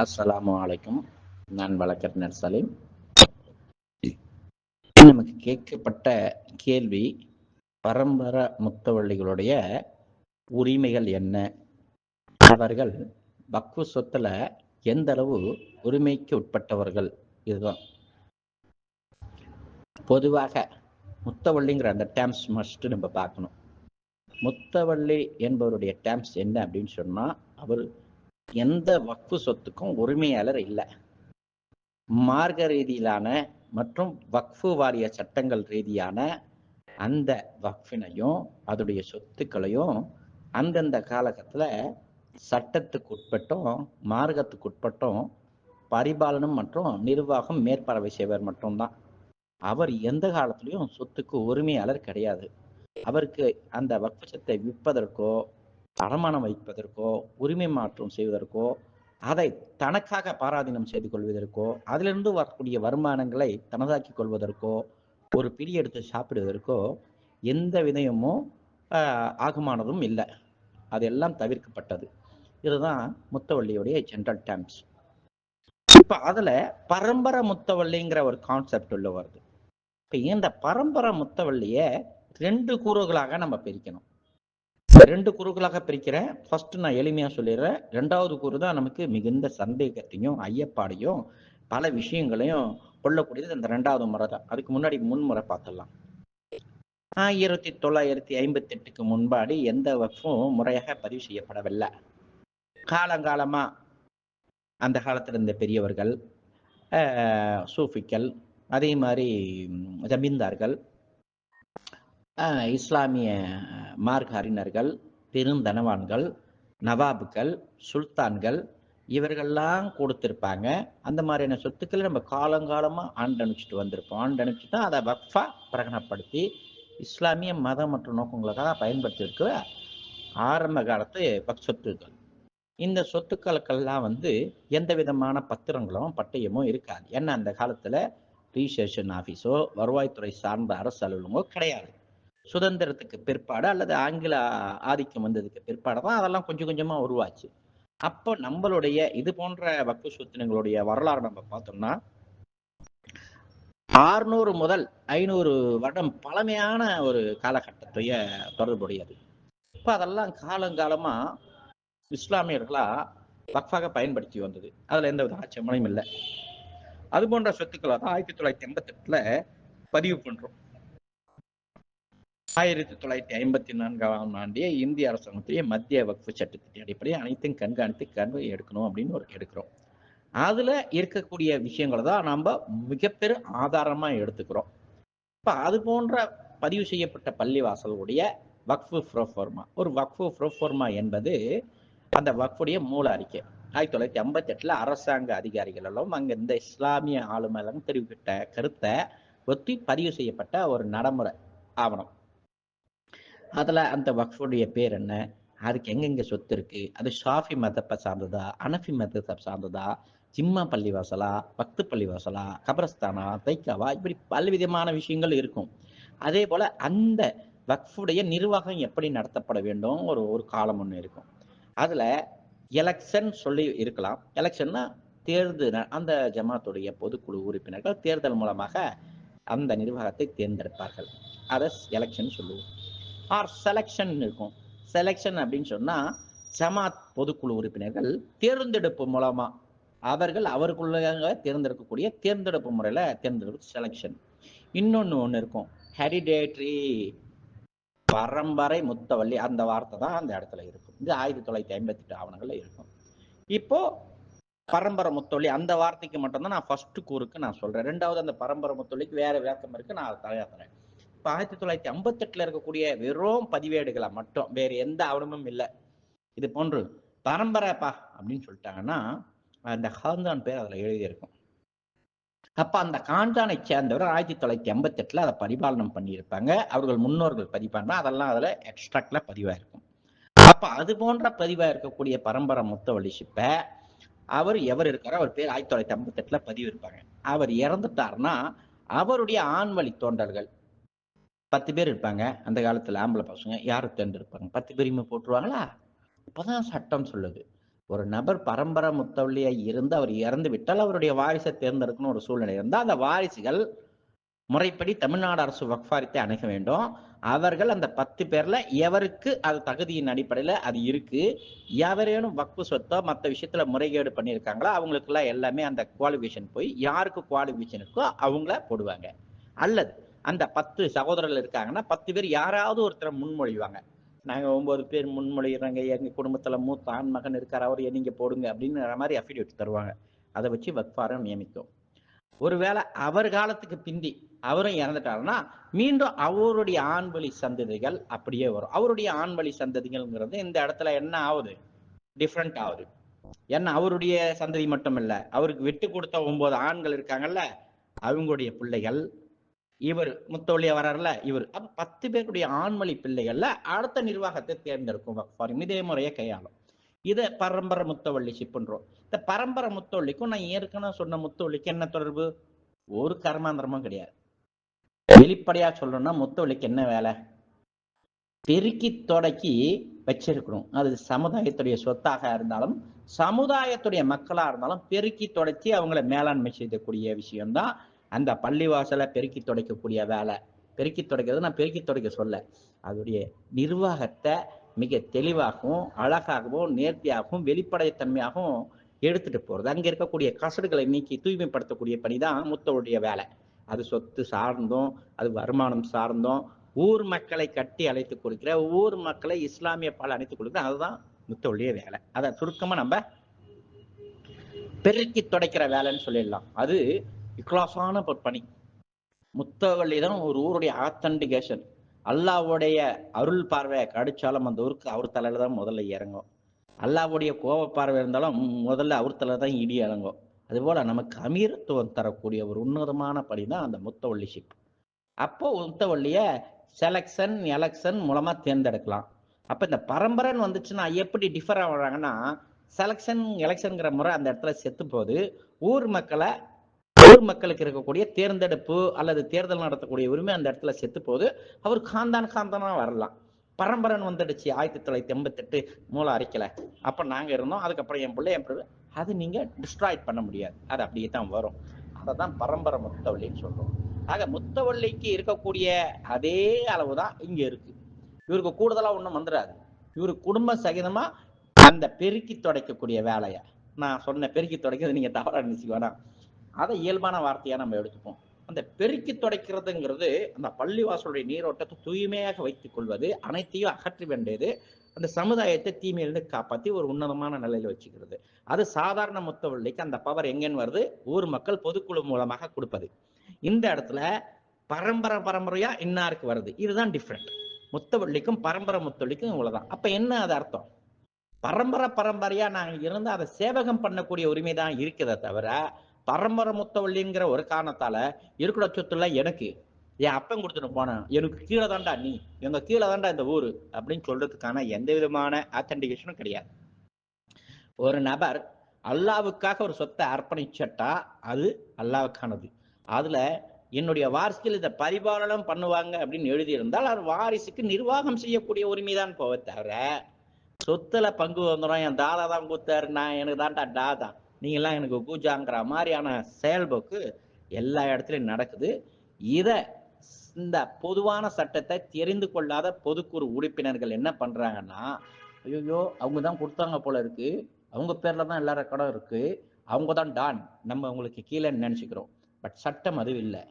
அஸ்ஸலாமு அலைக்கும். நான் வழக்கறிஞர் சலீம். நமக்கு கேட்கப்பட்ட கேள்வி பரம்பர முத்தவள்ளிகளுடைய உரிமைகள் என்ன? அவர்கள் வக்ஃபு சொத்துல எந்த அளவு உரிமைக்கு உட்பட்டவர்கள்? இதுதான். பொதுவாக முத்தவள்ளிங்கிற அந்த டேம்ஸ் மஸ்ட் நம்ம பார்க்கணும். முத்தவள்ளி என்பவருடைய டேம்ஸ் என்ன அப்படின்னு சொன்னா அவர் எந்த வக்ஃபு சொத்துக்கும் உரிமையாளர் இல்லை. மார்க்க ரீதியிலான மற்றும் வக்ஃபு வாரிய சட்டங்கள் ரீதியான அந்த வக்ஃபினையும் அதோடைய சொத்துக்களையும் அந்தந்த காலகட்டத்தில் சட்டத்துக்கு உட்பட்டும் மார்க்கத்துக்கு உட்பட்டும் பரிபாலனம் மற்றும் நிர்வாகம் மேற்பார்வை செய்வர் மட்டும்தான். அவர் எந்த காலத்திலையும் சொத்துக்கு உரிமையாளர் கிடையாது. அவருக்கு அந்த வக்ஃபு சொத்தை விற்பதற்கோ அடமானம் வைப்பதற்கோ உரிமை மாற்றம் செய்வதற்கோ அதை தனக்காக பாராதீனம் செய்து கொள்வதற்கோ அதிலிருந்து வரக்கூடிய வருமானங்களை தனதாக்கி கொள்வதற்கோ ஒரு பிடி எடுத்து சாப்பிடுவதற்கோ எந்த விதயமும் ஆகுமானதும் இல்லை. அதெல்லாம் தவிர்க்கப்பட்டது. இதுதான் முத்தவள்ளியுடைய ஜென்ரல் டேர்ம்ஸ் இப்போ அதில் பரம்பரை முத்தவள்ளிங்கிற ஒரு கான்செப்ட் உள்ள வருது. இப்போ இந்த பரம்பரை முத்தவள்ளியை ரெண்டு கூறுகளாக நம்ம பிரிக்கணும். ரெண்டு குறுகளாக பிரிக்கிறேன். ஃபர்ஸ்ட் நான் எளிமையா சொல்லிடுறேன். ரெண்டாவது கூறு தான் நமக்கு மிகுந்த சந்தேகத்தையும் ஐயப்பாடையும் பல விஷயங்களையும் கொள்ளக்கூடியது இந்த ரெண்டாவது முறை தான். அதுக்கு முன்னாடி முன்முறை பார்த்துடலாம். ஆயிரத்தி தொள்ளாயிரத்தி ஐம்பத்தி எட்டுக்கு முன்பாடி எந்த வஃபும் முறையாக பதிவு செய்யப்படவில்லை. காலங்காலமா அந்த காலத்தில் இருந்த பெரியவர்கள் சூஃபிக்கள் அதே மாதிரி ஜமீன்தார்கள் இஸ்லாமிய மார்க் அறிஞர்கள் பெருந்தனவான்கள் நவாபுகள் சுல்தான்கள் இவர்கள்லாம் கொடுத்துருப்பாங்க. அந்த மாதிரியான சொத்துக்களை நம்ம காலங்காலமாக ஆண்டு வந்திருப்போம். ஆண்டணிச்சு தான் அதை வக்ஃபா பிரகடனப்படுத்தி இஸ்லாமிய மதம் மற்றும் நோக்கங்களுக்காக பயன்படுத்தியிருக்க ஆரம்ப காலத்து வக் சொத்துக்கள். இந்த சொத்துக்களுக்கெல்லாம் வந்து எந்த விதமான பத்திரங்களும் பட்டயமும் இருக்காது. ஏன்னா அந்த காலத்தில் ரிஜிஸ்ட்ரேஷன் ஆஃபீஸோ வருவாய்த்துறை சார்ந்த அரசு அலுவலகமோ கிடையாது. சுதந்திரத்துக்கு பிற்பாடு அல்லது ஆங்கில ஆதிக்கம் வந்ததுக்கு பிற்பாடு தான் அதெல்லாம் கொஞ்சம் கொஞ்சமா உருவாச்சு. அப்போ நம்மளுடைய இது போன்ற வக்கு சொத்தினங்களுடைய வரலாறு நம்ம பார்த்தோம்னா ஆறுநூறு முதல் ஐநூறு வருடம் பழமையான ஒரு காலகட்டத்தைய தொடர்புடையது. இப்போ அதெல்லாம் காலங்காலமா இஸ்லாமியர்களா வக்ஃபாக பயன்படுத்தி வந்தது. அதுல எந்த வித ஆச்சரியமும் இல்லை. அது போன்ற சொத்துக்களை தான் ஆயிரத்தி தொள்ளாயிரத்தி எண்பத்தெட்டுல பதிவு பண்றோம். ஆயிரத்தி தொள்ளாயிரத்தி ஐம்பத்தி நான்காம் ஆண்டே இந்திய அரசாங்கத்துடைய மத்திய வக்ஃபு சட்டத்தின் அடிப்படையில் அனைத்தும் கண்காணித்து கண்வை எடுக்கணும் அப்படின்னு ஒரு எடுக்கிறோம். அதுல இருக்கக்கூடிய விஷயங்களை தான் நம்ம மிகப்பெரு ஆதாரமா எடுத்துக்கிறோம். இப்ப அது போன்ற பதிவு செய்யப்பட்ட பள்ளிவாசலுடைய வக்ஃபு ப்ரோஃபோர்மா. ஒரு வக்ஃபு ப்ரோஃபோர்மா என்பது அந்த வக்ஃபுடைய மூல அறிக்கை. ஆயிரத்தி தொள்ளாயிரத்தி ஐம்பத்தி எட்டுல அரசாங்க அதிகாரிகளும் அங்கே அங்க இந்த இஸ்லாமிய ஆளுமையிலும் தெரிவிக்கிட்ட கருத்தை ஒத்தி பதிவு செய்யப்பட்ட ஒரு நடைமுறை ஆவணம். அதில் அந்த வக்ஃபுடைய பேர் என்ன? அதுக்கு எங்கெங்க சொத்து இருக்கு? அது ஷாஃபி மதப்பை சார்ந்ததா? அனஃபி மதத்தை சார்ந்ததா? ஜிம்மா பள்ளிவாசலா? பக்து பள்ளிவாசலா? கபரஸ்தானா? தைக்காவா? இப்படி பல்விதமான விஷயங்கள் இருக்கும். அதே போல அந்த வக்ஃபுடைய நிர்வாகம் எப்படி நடத்தப்பட வேண்டும்? ஒரு ஒரு காலம் ஒன்று இருக்கும். அதுல எலெக்ஷன் சொல்லி இருக்கலாம். எலெக்ஷன்னா தேர்தல் அந்த ஜமாத்துடைய பொதுக்குழு உறுப்பினர்கள் தேர்தல் மூலமாக அந்த நிர்வாகத்தை தேர்ந்தெடுப்பார்கள். அதை எலெக்ஷன் சொல்லுவோம். ஆர் செலெக்ஷன் இருக்கும். செலெக்ஷன் அப்படின்னு சொன்னா ஜமாத் பொதுக்குழு உறுப்பினர்கள் தேர்ந்தெடுப்பு மூலமா அவர்கள் அவருக்குள்ள தேர்ந்தெடுக்கக்கூடிய தேர்ந்தெடுப்பு முறையில தேர்ந்தெடுப்பு செலெக்ஷன் இன்னொன்னு ஒண்ணு இருக்கும். ஹெரிடேட்ரி பரம்பரை முத்தவள்ளி அந்த வார்த்தை தான் அந்த இடத்துல இருக்கும். இது ஆயிரத்தி தொள்ளாயிரத்தி ஐம்பத்தி எட்டு ஆவணங்கள்ல இருக்கும். இப்போ பரம்பரை முத்தொழி அந்த வார்த்தைக்கு மட்டும்தான் நான் ஃபர்ஸ்ட் கூறுக்கு நான் சொல்றேன். ரெண்டாவது அந்த பரம்பரை முத்தொழிக்கு வேற விளக்கம் இருக்கு. நான் அதை தரேன் இப்ப ஆயிரத்தி தொள்ளாயிரத்தி ஐம்பத்தி எட்டுல இருக்கக்கூடிய வெறும் பதிவேடுகளை மட்டும் வேற எந்த ஆவணமும் இல்லை. இது போன்று பரம்பரைப்பா அப்படின்னு சொல்லிட்டாங்கன்னா அந்த ஹாந்தான் பேர் அதுல எழுதியிருக்கும். அப்ப அந்த காண்டானை சேர்ந்தவர் ஆயிரத்தி தொள்ளாயிரத்தி எண்பத்தி எட்டுல அதை பரிபாலனம் பண்ணியிருப்பாங்க. அவர்கள் முன்னோர்கள் பதிப்பாங்க அதெல்லாம் அதுல எக்ஸ்ட்ராக்ட்ல பதிவா இருக்கும் அப்ப அது போன்ற பதிவா இருக்கக்கூடிய பரம்பரை முத்தவள்ளி சிப்ப அவர் எவர் இருக்காரோ அவர் பேர் ஆயிரத்தி தொள்ளாயிரத்தி ஐம்பத்தி எட்டுல பதிவு இருப்பாங்க அவர் இறந்துட்டாருன்னா அவருடைய ஆண் வழி பத்து பேர் இருப்பாங்க. அந்த காலத்துல ஆம்பளை பசங்க யாரு தேர்ந்தெடுப்பாங்க பத்து பேருமே போட்டுருவாங்களா? அப்பதான் சட்டம் சொல்லுது. ஒரு நபர் பரம்பரை முத்தவள்ளியா இருந்து அவர் இறந்து விட்டால் அவருடைய வாரிசை தேர்ந்தெடுக்கணும் ஒரு சூழ்நிலை இருந்தால் அந்த வாரிசுகள் முறைப்படி தமிழ்நாடு அரசு வக்ஃபாரித்தை அணுக வேண்டும். அவர்கள் அந்த பத்து பேர்ல எவருக்கு அது தகுதியின் அடிப்படையில அது இருக்கு எவரேனும் வக்ஃபு சொத்தோ மற்ற விஷயத்துல முறைகேடு பண்ணியிருக்காங்களோ அவங்களுக்குலாம் எல்லாமே அந்த குவாலிஃபிகேஷன் போய் யாருக்கு குவாலிஃபிகேஷன் இருக்கோ அவங்கள போடுவாங்க. அல்லது அந்த பத்து சகோதரர்கள் இருக்காங்கன்னா பத்து பேர் யாராவது ஒருத்தரை முன்மொழிவாங்க. நாங்கள் ஒன்பது பேர் முன்மொழிகிறாங்க எங்கள் குடும்பத்தில் மூத்த ஆண் மகன் இருக்கார் அவர் நீங்கள் போடுங்க அப்படிங்கிற மாதிரி அஃபிடேவிட் தருவாங்க. அதை வச்சு வக்ஃபாரம் நியமிக்கும். ஒருவேளை அவர் காலத்துக்கு பிந்தி அவரும் இறந்துட்டாருன்னா மீண்டும் அவருடைய ஆண்வழி சந்ததிகள் அப்படியே வரும். அவருடைய ஆண்வழி சந்ததிகள்ங்கிறது இந்த இடத்துல என்ன ஆகுது? டிஃப்ரெண்ட் ஆகுது. ஏன்னா அவருடைய சந்ததி மட்டும் இல்லை அவருக்கு விட்டு கொடுத்த ஒன்பது ஆண்கள் இருக்காங்கல்ல அவங்களுடைய பிள்ளைகள் இவர் முத்தவழியா வர்றாருல இவர். அப்ப பத்து பேருடைய ஆண்மொழி பிள்ளைகள்ல அடுத்த நிர்வாகத்தை தேர்ந்தெடுக்கும் வக்ஃபாரியம் இதே முறையை கையாளும். இதை பரம்பரை முத்தவள்ளி சிப்புன்றோம் இந்த பரம்பரை முத்தவள்ளிக்கும் நான் ஏற்கனவே சொன்ன முத்தவள்ளிக்கு என்ன தொடர்பு? ஒரு கர்மாந்திரமும் கிடையாது. வெளிப்படையா சொல்லணும்னா முத்தவள்ளிக்கு என்ன வேலை? பெருக்கி தொடக்கி வச்சிருக்கணும். அது சமுதாயத்துடைய சொத்தாக இருந்தாலும் சமுதாயத்துடைய மக்களா இருந்தாலும் பெருக்கி தொடச்சி அவங்கள மேலாண்மை செய்யக்கூடிய விஷயம்தான் அந்த பள்ளிவாசலை பெருக்கி துடைக்கக்கூடிய வேலை. பெருக்கி துடைக்கிறது நான் பெருக்கி துடைக்க சொல்ல. அதோடைய நிர்வாகத்தை மிக தெளிவாகவும் அழகாகவும் நேர்த்தியாகவும் வெளிப்படைத்தன்மையாகவும் எடுத்துட்டு போறது. அங்க இருக்கக்கூடிய கசடுகளை நீக்கி தூய்மைப்படுத்தக்கூடிய பணி தான் முத்தவுடைய வேலை. அது சொத்து சார்ந்தும் அது வருமானம் சார்ந்தும் ஊர் மக்களை கட்டி அழைத்து கொடுக்கிற ஊர் மக்களை இஸ்லாமிய பால் அழைத்து கொடுக்குற அதுதான் முத்தவுடைய வேலை. அதை சுருக்கமா நம்ம பெருக்கி துடைக்கிற வேலைன்னு சொல்லிடலாம். அது இக்லாஃபான ஒரு பணி. முத்தவள்ளி தான் ஒரு ஊருடைய ஆத்தன்டிகேஷன். அல்லாவுடைய அருள் பார்வையை கடிச்சாலும் அந்த ஊருக்கு அவர் தலையில தான் முதல்ல இறங்கும். அல்லாவுடைய கோப பார்வை இருந்தாலும் முதல்ல அவர் தலையில தான் இடி இறங்கும் அதுபோல நமக்கு அமீரத்துவம் தரக்கூடிய ஒரு உன்னதமான பணி தான் அந்த முத்தவள்ளி ஷிப். அப்போ முத்தவள்ளிய செலக்ஷன் எலெக்ஷன் மூலமா தேர்ந்தெடுக்கலாம். அப்ப இந்த பரம்பரைன்னு வந்துச்சுன்னா எப்படி டிஃபர் ஆகுறாங்கன்னா செலக்ஷன் எலெக்ஷனுங்கிற முறை அந்த இடத்துல செத்து போது ஊர் மக்களை ஊர் மக்களுக்கு இருக்கக்கூடிய தேர்ந்தெடுப்பு அல்லது தேர்தல் நடத்தக்கூடிய உரிமை அந்த இடத்துல செத்து போது அவர் காந்தான் காந்தானா வரலாம். பரம்பரன் வந்துடுச்சு ஆயிரத்தி தொள்ளாயிரத்தி எண்பத்தெட்டு மூளை அரைக்கல. அப்ப நாங்க இருந்தோம். அதுக்கப்புறம் என் பிள்ளை என் பிள்ளை. அது நீங்க டிஸ்ட்ராய்ட் பண்ண முடியாது. அது அப்படியே தான் வரும். அதை தான் பரம்பரை முத்தவள்ளின்னு சொல்றோம். ஆக முத்தவள்ளிக்கு இருக்கக்கூடிய அதே அளவு தான் இங்க இருக்கு. இவருக்கு கூடுதலா ஒண்ணும் வந்துடாது. இவரு குடும்ப சகிதமா அந்த பெருக்கி துடைக்கக்கூடிய வேலையை. நான் சொன்ன பெருக்கி துடைக்கிறது நீங்க தவறாக நினைச்சுக்க வேணாம். அதை இயல்பான வார்த்தையாக நம்ம எடுத்துப்போம். அந்த பெருக்கி துடைக்கிறதுங்கிறது அந்த பள்ளிவாசலுடைய நீரோட்டத்தை தூய்மையாக வைத்துக் கொள்வது அனைத்தையும் அகற்ற வேண்டியது அந்த சமுதாயத்தை தீமையிலிருந்து காப்பாற்றி ஒரு உன்னதமான நிலையில வச்சுக்கிறது. அது சாதாரண முத்தவள்ளிக்கு அந்த பவர் எங்கன்னு வருது? ஊர் மக்கள் பொதுக்குழு மூலமாக கொடுப்பது. இந்த இடத்துல பரம்பரை பரம்பரையா இன்னாருக்கு வருது. இதுதான் டிஃப்ரெண்ட் முத்தவள்ளிக்கும் பரம்பரை முத்தவள்ளிக்கும் இவ்வளவுதான். அப்ப என்ன அது அர்த்தம்? பரம்பரை பரம்பரையா நாங்கள் இருந்து அதை சேவகம் பண்ணக்கூடிய உரிமை தான் இருக்கிறத தவிர பரம்பரை முத்தவள்ளிங்கிற ஒரு காரணத்தால இருக்கிற சொத்துல எனக்கு என் அப்பன் கொடுத்துட்டு போனேன். எனக்கு கீழே தாண்டா நீ எங்க கீழே தாண்டா இந்த ஊரு அப்படின்னு சொல்றதுக்கான எந்த விதமான ஆத்தன்டிகேஷனும் கிடையாது. ஒரு நபர் அல்லாவுக்காக ஒரு சொத்தை அர்ப்பணிச்சட்டா அது அல்லாவுக்கானது. அதுல என்னுடைய வாரிசுகள் இதை பரிபாலனம் பண்ணுவாங்க அப்படின்னு எழுதியிருந்தால் அவர் வாரிசுக்கு நிர்வாகம் செய்யக்கூடிய உரிமை தான் போவே தவிர சொத்துல பங்கு வந்துடும் என் தாதா தான் கூத்தாரு நான் எனக்கு தான்டா டாதா நீங்கள்லாம் எனக்கு கூஜாங்கிற மாதிரியான செயல்போக்கு எல்லா இடத்துலையும் நடக்குது. இதை இந்த பொதுவான சட்டத்தை தெரிந்து கொள்ளாத பொதுக்குழு உறுப்பினர்கள் என்ன பண்ணுறாங்கன்னா ஐயோ அவங்க தான் கொடுத்தாங்க போல இருக்கு. அவங்க பேரில் தான் எல்லா ரெக்கார்டும் இருக்கு. அவங்க தான் டான் நம்ம அவங்களுக்கு கீழே நினச்சிக்கிறோம். பட் சட்டம் அது இல்லை.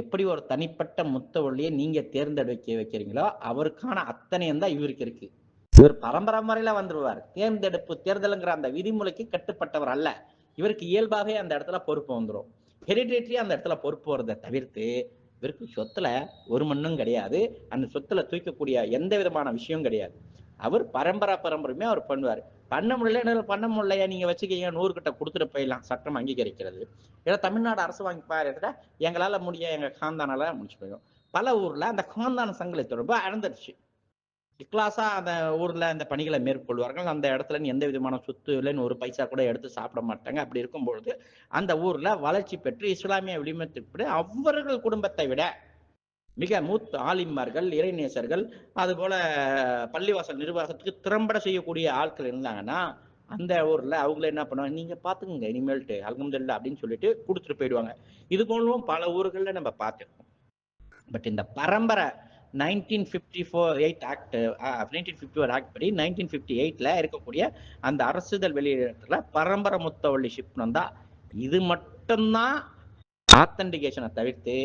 எப்படி ஒரு தனிப்பட்ட முத்தவள்ளியை நீங்கள் தேர்ந்தெடுக்க வைக்கிறீங்களோ அவருக்கான அத்தனையும் தான் இவருக்கு இருக்குது இவர் பரம்பரை முறையில வந்துருவார். தேர்ந்தெடுப்பு தேர்தலுங்கிற அந்த விதிமுறைக்கு கட்டுப்பட்டவர் அல்ல. இவருக்கு இயல்பாகவே அந்த இடத்துல பொறுப்பு வந்துடும் ஹெரிடேட்டரி அந்த இடத்துல பொறுப்பு வரதை தவிர்த்து இவருக்கு சொத்துல ஒரு மண்ணும் கிடையாது. அந்த சொத்துல தூக்கக்கூடிய எந்த விதமான விஷயம் கிடையாது. அவர் பரம்பரை பரம்பரையுமே அவர் பண்ணுவார். பண்ண முடியல பண்ண முடியலையா? நீங்க வச்சுக்கீங்க நூறு கிட்ட கொடுத்துட்டு போயிடலாம். சட்டம் அங்கீகரிக்கிறது. ஏன்னா தமிழ்நாடு அரசு வாங்கி பாருக்கிட்ட எங்களால முடிய எங்க காந்தானால முடிச்சு போயிடும். பல ஊர்ல அந்த காந்தான சங்கலை தொடர்பு அறந்துடுச்சு இக்லாஸா அந்த ஊர்ல அந்த பணிகளை மேற்கொள்வார்கள். அந்த இடத்துல எந்த விதமான சொத்து இல்லைன்னு ஒரு பைசா கூட எடுத்து சாப்பிட மாட்டாங்க. அப்படி இருக்கும்பொழுது அந்த ஊர்ல வளர்ச்சி பெற்று இஸ்லாமிய விளிமத்திற்கு அவர்கள் குடும்பத்தை விட மிக மூத்த ஆலிமார்கள் இறைநேசர்கள் அது போல பள்ளிவாசல் நிர்வாகத்துக்கு திறம்பட செய்யக்கூடிய ஆட்கள் இருந்தாங்கன்னா அந்த ஊர்ல அவங்கள என்ன பண்ணுவாங்க? நீங்க பாத்துக்கோங்க இனிமேல்ட்டு அலமதுல்லா அப்படின்னு சொல்லிட்டு கொடுத்துட்டு போயிடுவாங்க. இது போலவும் பல ஊர்கள்ல நம்ம பார்த்துருக்கோம். பட் இந்த பரம்பரை nineteen fifty four eight act nineteen fifty ஒரு ஆக்ட் படி நைன்டீன் ஃபிஃப்டி எயிட்ல இருக்கக்கூடிய அந்த அரசுதல் வெளியிடத்துல பரம்பரை முத்தவள்ளி ஷிப்னம் தான். இது மட்டும்தான் ஆத்தன்டிகேஷனை தவிர்த்து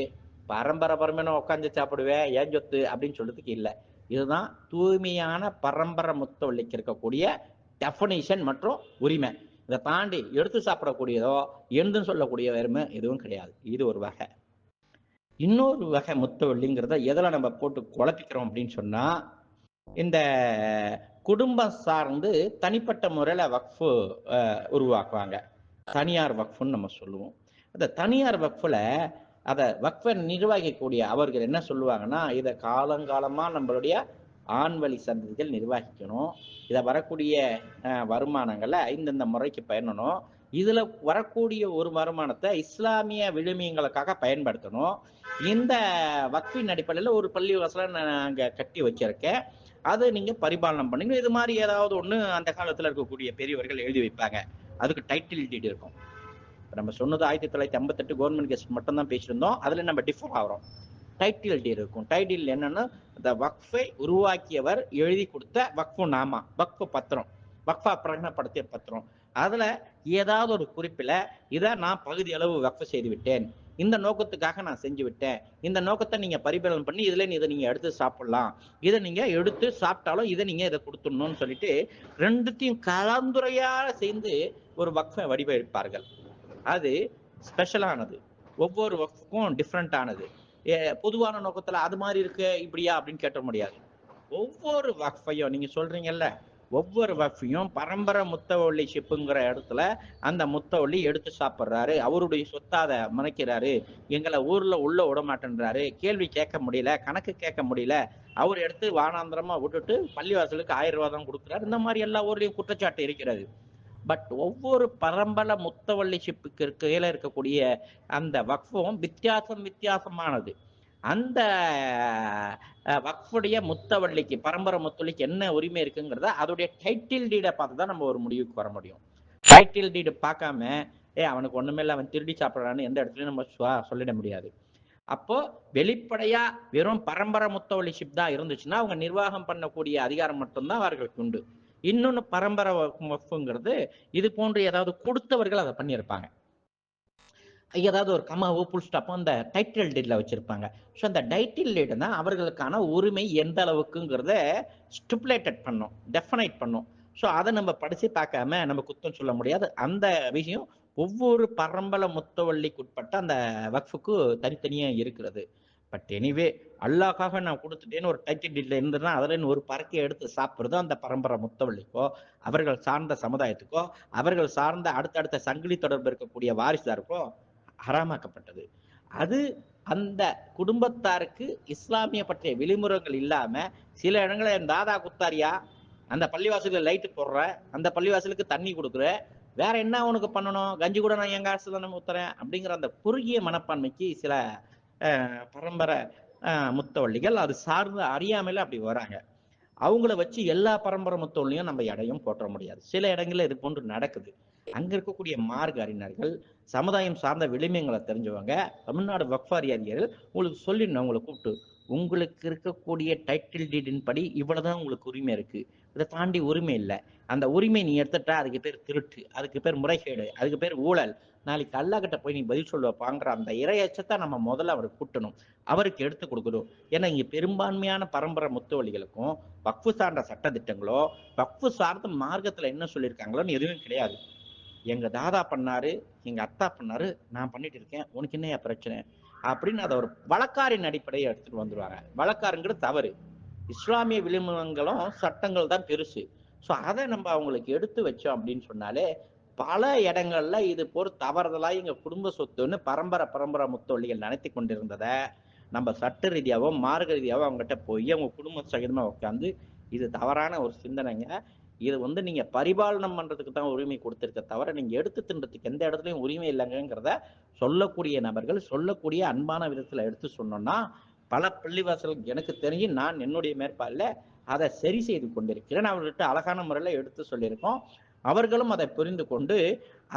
பரம்பரை பரம்பரை உட்காந்து சாப்பிடுவேன் ஏன் சொத்து அப்படின்னு சொல்றதுக்கு இல்லை. இதுதான் தூய்மையான பரம்பரை முத்தவள்ளிக்கு இருக்கக்கூடிய டெஃபனிஷன் மற்றும் உரிமை. இதை தாண்டி எடுத்து சாப்பிடக்கூடியதோ எழுதுன்னு சொல்லக்கூடிய வெறுமை எதுவும் கிடையாது. இது ஒரு வகை. இன்னொரு வகை முத்தவள்ளிங்கிறத எதில் நம்ம போட்டு குழப்பிக்கிறோம் அப்படின்னு சொன்னால் இந்த குடும்பம் சார்ந்து தனிப்பட்ட முறையில் வக்ஃபு உருவாக்குவாங்க. தனியார் வக்ஃபுன்னு நம்ம சொல்லுவோம். அந்த தனியார் வக்ஃபில் அதை வக்ஃபை நிர்வகிக்கக்கூடிய அவர்கள் என்ன சொல்லுவாங்கன்னா இதை காலங்காலமாக நம்மளுடைய ஆண்வழி சந்ததிகள் நிர்வகிக்கணும். இதை வரக்கூடிய வருமானங்களை இந்தந்த முறைக்கு பயணணும் இதுல வரக்கூடிய ஒரு வருமானத்தை இஸ்லாமிய விழுமியங்களுக்காக பயன்படுத்தணும். இந்த வக்ஃபின் அடிப்படையில் ஒரு பள்ளி நான் அங்கே கட்டி வச்சிருக்கேன். அதை நீங்க பரிபாலனம் பண்ணுங்க. இது மாதிரி ஏதாவது ஒன்று அந்த காலத்துல இருக்கக்கூடிய பெரியவர்கள் எழுதி வைப்பாங்க. அதுக்கு டைட்டில் டீட் இருக்கும். நம்ம சொன்னது ஆயிரத்தி தொள்ளாயிரத்தி ஐம்பத்தெட்டு கவர்மெண்ட் கெஸ்ட் மட்டும் தான் பேசியிருந்தோம். அதுல நம்ம டிஃபர் ஆகிறோம். டைட்டில் டீட் இருக்கும். டைட்டில் என்னன்னா இந்த வக்ஃபை உருவாக்கியவர் எழுதி கொடுத்த வக்ஃபு நாமா வக்ஃபு பத்திரம். வக்ஃபா பிரகடனப்படுத்திய பத்திரம். அதுல ஏதாவது ஒரு குறிப்பில் இதை நான் பகுதி அளவு வெப்ப செய்து விட்டேன். இந்த நோக்கத்துக்காக நான் செஞ்சு விட்டேன். இந்த நோக்கத்தை நீங்க பரிபீலனம் பண்ணி இதுல இதை நீங்க எடுத்து சாப்பிடலாம். இதை நீங்க எடுத்து சாப்பிட்டாலும் இதை நீங்க இதை கொடுத்துடணும்னு சொல்லிட்டு ரெண்டுத்தையும் கலந்துரையாக சேர்ந்து ஒரு வக்ஃபை வடிவமைப்பார்கள். அது ஸ்பெஷலானது ஒவ்வொரு வக்ஃபுக்கும் டிஃப்ரெண்ட் ஆனது. ஏ- பொதுவான நோக்கத்துல அது மாதிரி இருக்கு இப்படியா அப்படின்னு கேட்ட முடியாது. ஒவ்வொரு வக்ஃபையும் நீங்க சொல்றீங்கல்ல ஒவ்வொரு வஃபியும் பரம்பரை முத்தவள்ளி ஷிப்புங்கிற இடத்துல அந்த முத்தவள்ளி எடுத்து சாப்பிட்றாரு. அவருடைய சொத்தாத மறைக்கிறாரு. எங்களை ஊர்ல உள்ள விட மாட்டேன்றாரு. கேள்வி கேட்க முடியல கணக்கு கேட்க முடியல. அவர் எடுத்து வானாந்திரமா விட்டுட்டு பள்ளிவாசலுக்கு ஆயிரம் ரூபாய் தான் கொடுக்குறாரு. இந்த மாதிரி எல்லா ஊர்லயும் குற்றச்சாட்டு இருக்கிறது. பட் ஒவ்வொரு பரம்பரை முத்தவள்ளி ஷிப்புக்கு கீழே இருக்கக்கூடிய அந்த வக்ஃபும் வித்தியாசம் வித்தியாசமானது. அந்த வக்ஃபுடைய முத்தவள்ளிக்கு பரம்பரை முத்தவள்ளிக்கு என்ன உரிமை இருக்குங்கிறத அதோடைய டைட்டில் டீடை பார்த்து தான் நம்ம ஒரு முடிவுக்கு வர முடியும். டைட்டில் டீடு பார்க்காம ஏ அவனுக்கு ஒண்ணுமே இல்லை அவன் திருடி சாப்பிட்றான்னு எந்த இடத்துலயும் நம்ம சுவா- சொல்லிட முடியாது. அப்போ வெளிப்படையா வெறும் பரம்பரை முத்தவள்ளி ஷிப் தான் இருந்துச்சுன்னா அவங்க நிர்வாகம் பண்ணக்கூடிய அதிகாரம் மட்டும்தான் அவர்களுக்கு உண்டு. இன்னொன்னு பரம்பரை வக்ஃபுங்கிறது இது போன்று ஏதாவது கொடுத்தவர்கள் அதை பண்ணியிருப்பாங்க. ஏதாவது ஒரு கமாவோ புல் ஸ்டாப்போ அந்த டைட்டில் டீட்ல வச்சிருப்பாங்க. ஸோ அந்த டைட்டில் டீட் தான் அவர்களுக்கான உரிமை எந்த அளவுக்குங்கிறத ஸ்டிப்புலேட்டட் பண்ணும் டெஃபனைட் பண்ணும். ஸோ அதை நம்ம படிச்சு பார்க்காம நம்ம குத்தம் சொல்ல முடியாது. அந்த விஷயம் ஒவ்வொரு பரம்பரை முத்தவள்ளிக்குட்பட்ட அந்த வக்ஃபுக்கு தனித்தனியாக இருக்கிறது. பட் எனிவே அல்லாஹ்காக நான் கொடுத்துட்டேன்னு ஒரு டைட்டில் டீட்ல இருந்ததுன்னா அதில் ஒரு பறக்கையை எடுத்து சாப்பிட்றது அந்த பரம்பரை முத்தவள்ளிக்கோ அவர்கள் சார்ந்த சமுதாயத்துக்கோ அவர்கள் சார்ந்த அடுத்தடுத்த சங்கிலி தொடர்பு இருக்கக்கூடிய வாரிசாருக்கோ ஹராமாக்கப்பட்டது. அது அந்த குடும்பத்தாருக்கு இஸ்லாமிய பற்றிய விழிமுறைகள் இல்லாம சில இடங்களில் தாதா குத்தாரியா அந்த பள்ளிவாசலுக்கு லைட்டு போடுற அந்த பள்ளிவாசலுக்கு தண்ணி கொடுக்குற வேற என்ன உனக்கு பண்ணணும்? கஞ்சி கூட நான் என் காசு தானே ஊத்துறேன்? அப்படிங்கிற அந்த குறுகிய மனப்பான்மைக்கு சில பரம்பரை முத்தவள்ளிகள் அது சார்ந்து அறியாமையில அப்படி வராங்க. அவங்கள வச்சு எல்லா பரம்பரை முத்தவள்ளியும் நம்ம எடையும் போற்ற முடியாது. சில இடங்கள்ல இது போன்று நடக்குது. அங்க இருக்கக்கூடிய மார்க் அறிஞர்கள் சமுதாயம் சார்ந்த விளிமையங்களை தெரிஞ்சவங்க தமிழ்நாடு வக்ஃபாரி அறிஞர்கள் உங்களுக்கு சொல்லிடணும் உங்களை கூப்பிட்டு. உங்களுக்கு இருக்கக்கூடிய டைட்டில் டீடின் படி இவ்வளவுதான் உங்களுக்கு உரிமை இருக்கு. இதை தாண்டி உரிமை இல்லை. அந்த உரிமை நீ எடுத்துட்டா அதுக்கு பேர் திருட்டு அதுக்கு பேர் முறைகேடு அதுக்கு பேர் ஊழல். நாளைக்கு அல்லாஹ் கிட்ட போய் நீ பதில் சொல்லுவாங்கிற அந்த இறையச்சத்தை நம்ம முதல்ல அவருக்கு கூட்டணும். அவருக்கு எடுத்து கொடுக்கணும். ஏன்னா இங்க பெரும்பான்மையான பரம்பரை முத்துவழிகளுக்கும் வக்ஃபு சார்ந்த சட்டத்திட்டங்களோ வக்ஃபு சார்ந்த மார்க்கத்துல என்ன சொல்லியிருக்காங்களோன்னு எதுவும் கிடையாது. எங்க தாதா பண்ணாரு எங்க அத்தா பண்ணாரு நான் பண்ணிட்டு இருக்கேன் உனக்கு என்னையா பிரச்சனை? அப்படின்னு அதை ஒரு வழக்காரின் அடிப்படையை எடுத்துட்டு வந்துருவாங்க. வழக்காருங்கிறது தவறு. இஸ்லாமிய விளிம்பங்களும் சட்டங்கள் தான் பெருசு. ஸோ அதை நம்ம அவங்களுக்கு எடுத்து வச்சோம் அப்படின்னு சொன்னாலே பல இடங்கள்ல இது போர் தவறுதலா எங்க குடும்ப சொத்துன்னு பரம்பரை பரம்பரை முத்தொள்ளிகள் நினைத்து கொண்டிருந்ததை நம்ம சட்ட ரீதியாவோ மார்க்க ரீதியாவோ அவங்ககிட்ட போய் அவங்க குடும்ப சகிதமா உட்காந்து இது தவறான ஒரு சிந்தனைங்க. இது வந்து நீங்க பரிபாலனம் பண்றதுக்கு தான் உரிமை கொடுத்துருக்க தவிர நீங்க எடுத்து தின்றதுக்கு எந்த இடத்துலையும் உரிமை இல்லைங்கிறத சொல்லக்கூடிய நபர்கள் சொல்லக்கூடிய அன்பான விதத்துல எடுத்து சொன்னோம்னா பல பள்ளிவாசல் எனக்கு தெரிஞ்சு நான் என்னுடைய மேற்பார்வையில அதை சரி செய்து கொண்டிருக்கிறேன். அவர்கிட்ட அழகான முறையில எடுத்து சொல்லியிருக்கோம். அவர்களும் அதை புரிந்து கொண்டு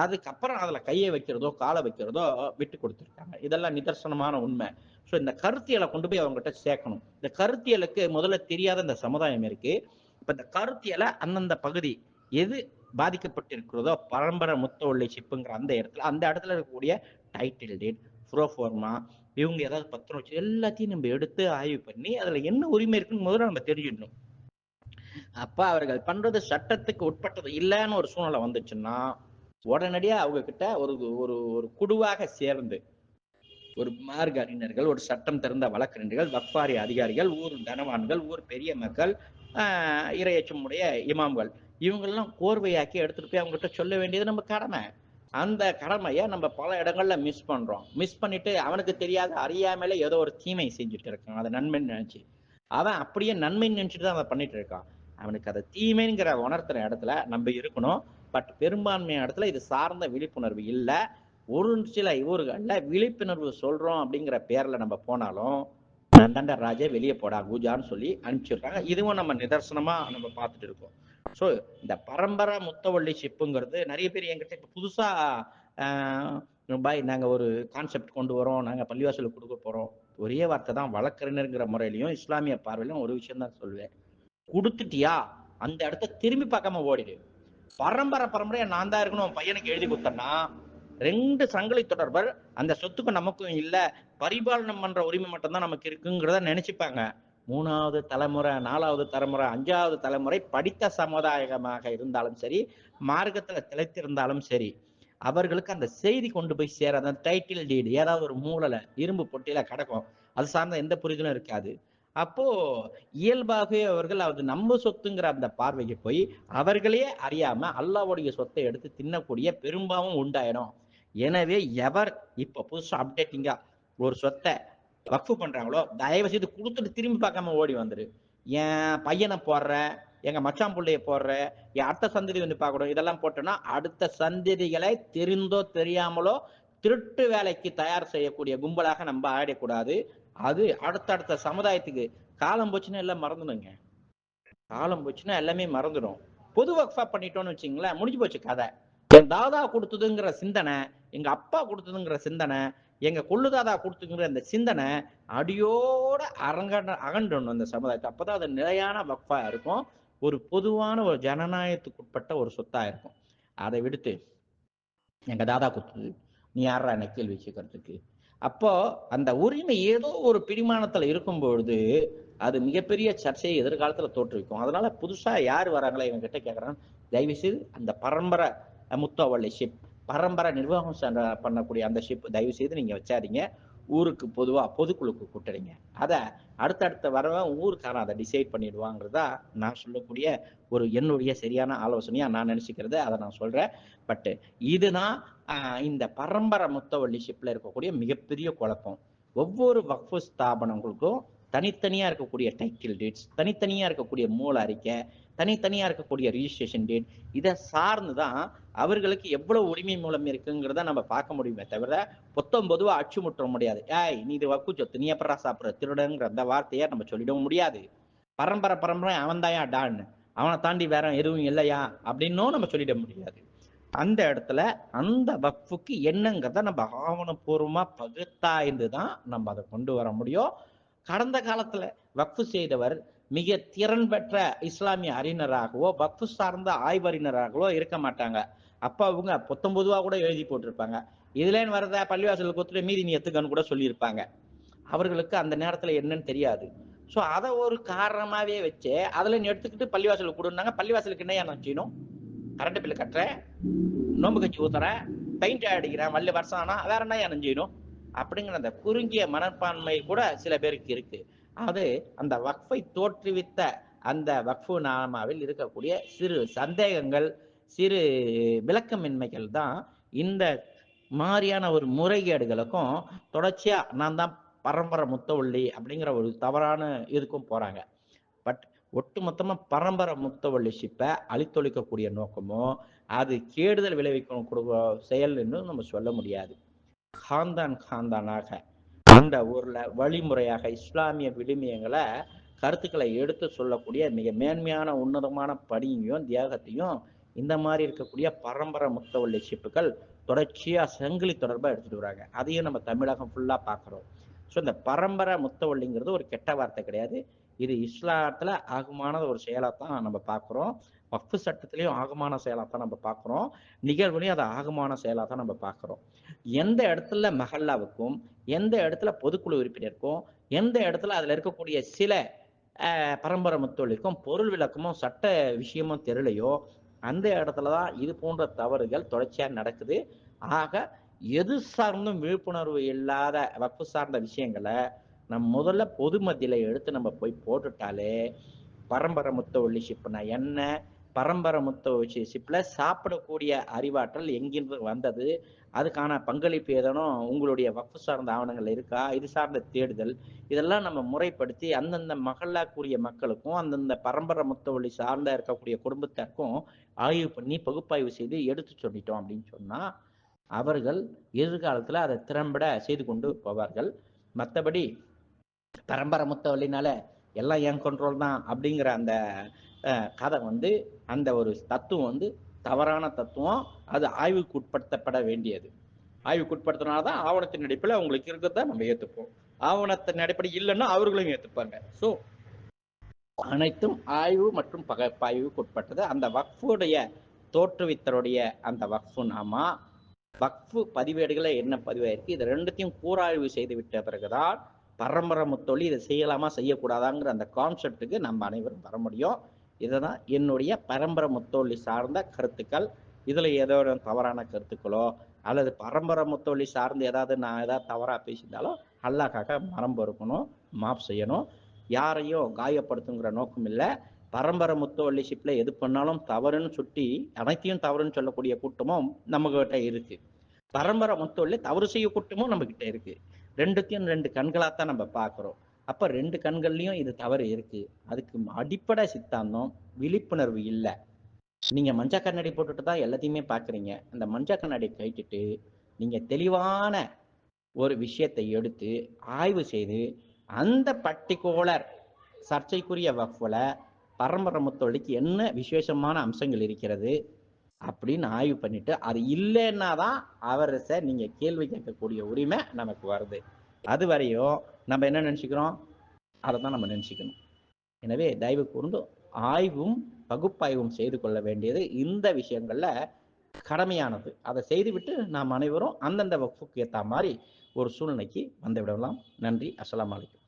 அதுக்கப்புறம் அதுல கையை வைக்கிறதோ காலை வைக்கிறதோ விட்டு கொடுத்துருக்காங்க. இதெல்லாம் நிதர்சனமான உண்மை. ஸோ இந்த கருத்தியலை கொண்டு போய் அவங்ககிட்ட சேர்க்கணும். இந்த கருத்தியலுக்கு முதல்ல தெரியாத இந்த சமுதாயம் இருக்கு. இப்ப இந்த கருத்தியல அந்தந்த பகுதி எது பாதிக்கப்பட்டிருக்கிறதோ பரம்பரை முத்த ஒள்ளி சிப்புங்கிற அந்த இடத்துல அந்த இடத்துல இருக்கக்கூடிய டைட்டில் டேட் ப்ரோஃபார்மா இவங்க ஏதாவது பத்திரம் வச்சு எல்லாத்தையும் நம்ம எடுத்து ஆய்வு பண்ணி அதுல என்ன உரிமை இருக்குன்னு முதல்ல நம்ம தெரிஞ்சிடணும் அப்ப அவர்கள் பண்றது சட்டத்துக்கு உட்பட்டது இல்லைன்னு ஒரு சூழ்நிலை வந்துச்சுன்னா உடனடியா அவங்க கிட்ட ஒரு ஒரு ஒரு குழுவாக சேர்ந்து ஒரு மார்க்க அறிஞர்கள் ஒரு சட்டம் திறந்த வழக்கறிஞர்கள் வக்பாரி அதிகாரிகள் ஊர் தனவான்கள் ஊர் பெரிய மக்கள் இரையச்சமுடைய இமாம்கள். இவங்கெல்லாம் கோர்வையாக்கி எடுத்துட்டு போய் அவங்ககிட்ட சொல்ல வேண்டியது நம்ம கடமை. அந்த கடமையை நம்ம பல இடங்கள்ல மிஸ் பண்றோம். மிஸ் பண்ணிட்டு அவனுக்கு தெரியாத அறியாமலே ஏதோ ஒரு தீமை செஞ்சுட்டு இருக்கான். அதை நன்மைன்னு நினைச்சு. அவன் அப்படியே நன்மைன்னு நினைச்சிட்டு தான் அதை பண்ணிட்டு இருக்கான். அவனுக்கு அதை தீமைங்கிற உணர்த்துற இடத்துல நம்ம இருக்கணும். பட் பெரும்பான்மையான இடத்துல இது சார்ந்த விழிப்புணர்வு இல்லை. ஒரு சில ஊர்களில் விழிப்புணர்வு சொல்றோம் அப்படிங்கிற பேர்ல நம்ம போனாலும் நந்தண்ட ராஜா வெளியே போடா கூஜான்னு சொல்லி அனுப்பிச்சிருக்காங்க இதுவும் நம்ம நிதர்சனமா நம்ம பார்த்துட்டு இருக்கோம். ஸோ இந்த பரம்பரை முத்தவள்ளி ஷிப்புங்கிறது நிறைய பேர் என்கிட்ட இப்போ புதுசா பாய் நாங்கள் ஒரு கான்செப்ட் கொண்டு வரோம் நாங்கள் பள்ளிவாசலுக்கு கொடுக்க போறோம். ஒரே வார்த்தை தான் வழக்கறிஞர்ங்கிற முறையிலையும் இஸ்லாமிய பார்வையிலும் ஒரு விஷயம் தான் சொல்லுவேன். கொடுத்துட்டியா? அந்த இடத்த திரும்பி பார்க்காம ஓடிடு. பரம்பரை பரம்பரையா நான் தான் இருக்கணும் பையனுக்கு எழுதி கொடுத்தேன்னா ரெண்டு சங்கிலி தொடர்பர் அந்த சொத்துக்கும் நமக்கும் இல்ல பரிபாலனம் பண்ற உரிமை மட்டும்தான் நமக்கு இருக்குங்கிறத நினைச்சுப்பாங்க. மூணாவது தலைமுறை நாலாவது தலைமுறை அஞ்சாவது தலைமுறை படித்த சமுதாயமாக இருந்தாலும் சரி மார்க்கத்துல திளைத்திருந்தாலும் சரி அவர்களுக்கு அந்த செய்தி கொண்டு போய் சேர அந்த டைட்டில் டீடு ஏதாவது ஒரு மூலைல இரும்பு பொட்டியில கிடக்கும். அது சார்ந்த எந்த புரிதலும் இருக்காது. அப்போ இயல்பாகவே அவர்கள் அது நம்ம சொத்துங்கிற அந்த பார்வைக்கு போய் அவர்களே அறியாம அல்லாவுடைய சொத்தை எடுத்து தின்னக்கூடிய பெரும்பாவும் உண்டாயிடும். எனவே எவர் இப்ப புதுசா அப்டேட்டிங்கா ஒரு சொத்தை வக்ஃபு பண்றாங்களோ தயவு செய்து கொடுத்துட்டு திரும்பி பார்க்காம ஓடி வந்துரு. என் பையனை போடுற எங்க மச்சான் பிள்ளைய போடுற என் அடுத்த சந்ததி வந்து பார்க்கணும் இதெல்லாம் போட்டோன்னா அடுத்த சந்ததிகளை தெரிந்தோ தெரியாமலோ திருட்டு வேலைக்கு தயார் செய்யக்கூடிய கும்பலாக நம்ம ஆயிடக்கூடாது. அது அடுத்தடுத்த சமுதாயத்துக்கு காலம் போச்சுன்னா எல்லாம் மறந்துடுங்க. காலம் போச்சுன்னா எல்லாமே மறந்துடும். பொது வக்ஃபா பண்ணிட்டோம்னு வச்சுங்களேன் முடிஞ்சு போச்சு கதை. என் தாதா கொடுத்ததுங்கிற சிந்தனை எங்க அப்பா கொடுத்ததுங்கிற சிந்தனை எங்க கொள்ளுதாதா கொடுத்துங்கிற அந்த சிந்தனை அடியோட அரங்க அகண்டணும் அந்த சமுதாயத்தை. அப்பதான் அது நிலையான வக்ஃபா இருக்கும். ஒரு பொதுவான ஒரு ஜனநாயகத்துக்கு உட்பட்ட ஒரு சொத்தா இருக்கும். அதை விடுத்து எங்க தாதா கொடுத்தது நீ யாரா என்ன கேள்வி கேட்கறதுக்கு? அப்போ அந்த உரிமை ஏதோ ஒரு பிடிமானத்துல இருக்கும் பொழுது அது மிகப்பெரிய சர்ச்சையை எதிர்காலத்துல தோற்றுவிக்கும். அதனால புதுசா யார் வராங்களோ இவங்க கிட்ட கேட்கறான் தயவு செய்து அந்த பரம்பரை முத்தவள்ளி ஷிப் பரம்பரை நிர்வாகம் பண்ணக்கூடிய அந்த ஷிப் தயவு செய்து நீங்க வச்சாதீங்க. ஊருக்கு பொதுவா பொதுக்குழுக்கு கூட்டுறீங்க அதை அடுத்தடுத்த வரவன் ஊருக்காரன் அதை டிசைட் பண்ணிடுவாங்கிறதா நான் சொல்லக்கூடிய ஒரு என்னுடைய சரியான ஆலோசனையா நான் நினைச்சுக்கிறது அதை நான் சொல்றேன். பட் இதுதான் இந்த பரம்பரை முத்தவள்ளி ஷிப்ல இருக்கக்கூடிய மிகப்பெரிய குழப்பம். ஒவ்வொரு வக்ஃபு ஸ்தாபனங்களுக்கும் தனித்தனியா இருக்கக்கூடிய டைட்டில் டீட்ஸ் தனித்தனியா இருக்கக்கூடிய மூல அறிக்கை தனித்தனியா இருக்கக்கூடிய ரிஜிஸ்ட்ரேஷன் டேட் இதை சார்ந்து தான் அவர்களுக்கு எவ்வளவு உரிமை மூலம் இருக்குங்கிறத நம்ம பார்க்க முடியுமே தவிர பொத்தம் பொதுவா அச்சு முற்ற முடியாது. ஏய் நீ இது வக்கு சொத்து நீ எப்படா சாப்பிட்ற? திருடங்கிற அந்த வார்த்தையை நம்ம சொல்லிடவும் முடியாது. பரம்பரை பரம்பரை அவன் தாயா அவனை தாண்டி வேற எதுவும் இல்லையா? அப்படின்னும் நம்ம சொல்லிட முடியாது. அந்த இடத்துல அந்த வக்ஃபுக்கு என்னங்கிறத நம்ம ஆவணப்பூர்வமா பகுத்தாய்ந்து தான் நம்ம அதை கொண்டு வர முடியும். கடந்த காலத்துல வக்ஃபு செய்தவர் மிக திறன் பெற்ற இஸ்லாமிய அறிஞராகவோ பக்து சார்ந்த ஆய்வறிஞராகவோ இருக்க மாட்டாங்க. அப்போ அவங்க பொத்தொன்பதுவா கூட எழுதி போட்டிருப்பாங்க. இதுலேன்னு வரத பள்ளிவாசலுக்கு கொடுத்துட்டு மீதி நீ எத்துக்கன்னு கூட சொல்லியிருப்பாங்க. அவர்களுக்கு அந்த நேரத்தில் என்னன்னு தெரியாது. ஸோ அதை ஒரு காரணமாகவே வச்சு அதில் நீ எடுத்துக்கிட்டு பள்ளிவாசலுக்கு கொடுனாங்க பள்ளிவாசலுக்கு என்ன நான் செய்யணும்? கரண்ட் பில்லு கட்டுறேன். நோம்பு கட்சி ஊத்துறேன். பெயிண்ட் அடிக்கிறேன். வள்ளி வருஷம் ஆனால் வேற என்ன செய்யணும்? அப்படிங்கிற அந்த குறுங்கிய மனப்பான்மை கூட சில பேருக்கு இருக்குது அது அந்த வக்ஃபை தோற்றுவித்த அந்த வக்ஃபு நாமாவில் இருக்கக்கூடிய சிறு சந்தேகங்கள் சிறு விளக்கமின்மைகள் தான் இந்த மாதிரியான ஒரு முறைகேடுகளுக்கும் தொடர்ச்சியா நான் தான் பரம்பரை முத்தவள்ளி அப்படிங்கிற ஒரு தவறான இதுக்கும் போறாங்க. பட் ஒட்டுமொத்தமா பரம்பரை முத்தவள்ளி ஷிப்பை அழித்தொழிக்கக்கூடிய நோக்கமோ அது கேடுதல் விளைவிக்கும் கொடுக்க செயல் என்று நம்ம சொல்ல முடியாது. காந்தான் காந்தானாக அந்த ஊர்ல வழிமுறையாக இஸ்லாமிய விழுமியங்களை கருத்துக்களை எடுத்து சொல்லக்கூடிய மிக மேன்மையான உன்னதமான பணியையும் தியாகத்தையும் இந்த மாதிரி இருக்கக்கூடிய பரம்பரை முத்தவள்ளி ஷிப்புகள் தொடர்ச்சியா சங்கிலி தொடர்பா எடுத்துட்டு வராங்க. அதையும் நம்ம தமிழகம் ஃபுல்லா பார்க்குறோம் ஸோ இந்த பரம்பரை முத்தவள்ளிங்கிறது ஒரு கெட்ட வார்த்தை கிடையாது. இது இஸ்லாத்துல ஆகமான ஒரு செயலாக தான் நம்ம பார்க்குறோம் வக்ஃபு சட்டத்திலையும் ஆகமான செயலாக தான் நம்ம பார்க்குறோம் நிகழ்வுலையும் அது ஆகமான செயலாக தான் நம்ம பார்க்குறோம் எந்த இடத்துல மஹல்லாவுக்கும் எந்த இடத்துல பொதுக்குழு உறுப்பினருக்கும் எந்த இடத்துல அதில் இருக்கக்கூடிய சில பரம்பரை முத்தொழிக்கும் பொருள் விளக்கமும் சட்ட விஷயமும் தெரியலையோ அந்த இடத்துல தான் இது போன்ற தவறுகள் தொடர்ச்சியாக நடக்குது. ஆக எது சார்ந்தும் விழிப்புணர்வு இல்லாத வக்ஃபு சார்ந்த விஷயங்களை நம்ம முதல்ல பொது மத்தியில் எடுத்து நம்ம போய் போட்டுட்டாலே பரம்பரை முத்த ஒல்லிஷிப்னா என்ன பரம்பரை முத்த சிப்பில் சாப்பிடக்கூடிய அறிவாற்றல் எங்கிருந்து வந்தது? அதுக்கான பங்களிப்பு ஏதனும் உங்களுடைய வக்ஃபு சார்ந்த ஆவணங்கள் இருக்கா? இது சார்ந்த தேடுதல். இதெல்லாம் நம்ம முறைப்படுத்தி அந்தந்த மகளாக்குரிய மக்களுக்கும் அந்தந்த பரம்பரை முத்த ஒளி சார்ந்த இருக்கக்கூடிய குடும்பத்தாருக்கும் ஆய்வு பண்ணி பகுப்பாய்வு செய்து எடுத்து சொல்லிட்டோம் அப்படின்னு சொன்னா அவர்கள் எதிர்காலத்துல அதை திறம்பட செய்து கொண்டு போவார்கள். மற்றபடி பரம்பரை முத்தவழினால எல்லாம் என் கண்ட்ரோல் தான் அப்படிங்கிற அந்த கதை வந்து அந்த ஒரு தத்துவம் வந்து தவறான தத்துவம். அது ஆய்வுக்கு உட்படுத்தப்பட வேண்டியது. ஆய்வுக்கு உட்படுத்தினாதான் ஆவணத்தின் அடிப்படையில் அவங்களுக்கு இருக்கிறத நம்ம ஏத்துப்போம். ஆவணத்தின் அடிப்படை இல்லைன்னா அவர்களையும் ஏற்றுப்பாங்க ஸோ அனைத்தும் ஆய்வு மற்றும் பகப்பாய்வுக்கு உட்பட்டது அந்த வக்ஃபுடைய தோற்றுவித்தருடைய அந்த வக்ஃபு நாமா வக்ஃபு பதிவேடுகளை என்ன பதிவாயிருக்கு? இது ரெண்டுத்தையும் கூராய்வு செய்து விட்ட பிறகுதான் பரம்பரை முத்தொழி இதை செய்யலாமா செய்யக்கூடாதாங்கிற அந்த கான்செப்டுக்கு நம்ம அனைவரும் வர முடியும். இதுதான் என்னுடைய பரம்பரை முத்தொழி சார்ந்த கருத்துக்கள். இதுல ஏதோ ஒரு தவறான கருத்துக்களோ அல்லது பரம்பரை முத்தொழி சார்ந்து ஏதாவது நான் ஏதாவது தவறா பேசியிருந்தாலும் அல்லாக்காக மரம் பொறுக்கணும் மாப் செய்யணும். யாரையும் காயப்படுத்துங்கிற நோக்கம் இல்லை. பரம்பரை முத்தவள்ளி எது பண்ணாலும் தவறுன்னு சுட்டி அனைத்தையும் தவறுன்னு சொல்லக்கூடிய கூட்டமும் நம்மகிட்ட இருக்கு. பரம்பரை முத்தவள்ளி தவறு செய்ய கூட்டமும் நம்மக்கிட்ட இருக்கு. ரெண்டுத்தையும் ரெண்டு கண்களாக தான் நம்ம பார்க்குறோம். அப்ப ரெண்டு கண்கள்லயும் இது தவறு இருக்கு. அதுக்கு அடிப்படை சித்தாந்தம் விழிப்புணர்வு இல்லை. நீங்க மஞ்ச கண்ணாடி போட்டுட்டு தான் எல்லாத்தையுமே பாக்குறீங்க. அந்த மஞ்ச கண்ணாடி கழிச்சிட்டு நீங்க தெளிவான ஒரு விஷயத்தை எடுத்து ஆய்வு செய்து அந்த பர்டிகுலர் சர்ச்சைக்குரிய வக்ஃபுல பரம்பரை முத்தொழிக்கு என்ன விசேஷமான அம்சங்கள் இருக்கிறது அப்படின்னு ஆய்வு பண்ணிட்டு அது இல்லைன்னா தான் அவரை நீங்க கேள்வி கேட்கக்கூடிய உரிமை நமக்கு வருது. அது வரையும் நம்ம என்ன நினைச்சுக்கிறோம்? அதை தான் நம்ம நினைச்சுக்கணும். எனவே தயவு கூர்ந்து ஆய்வும் பகுப்பாய்வும் செய்து கொள்ள வேண்டியது இந்த விஷயங்கள்ல கடமையானது. அதை செய்துவிட்டு நாம் அனைவரும் அந்தந்த வகுப்புக்கு ஏற்ற மாதிரி ஒரு சூழ்நிலைக்கு வந்து விடலாம். நன்றி. அஸ்லாம் வலைக்கும்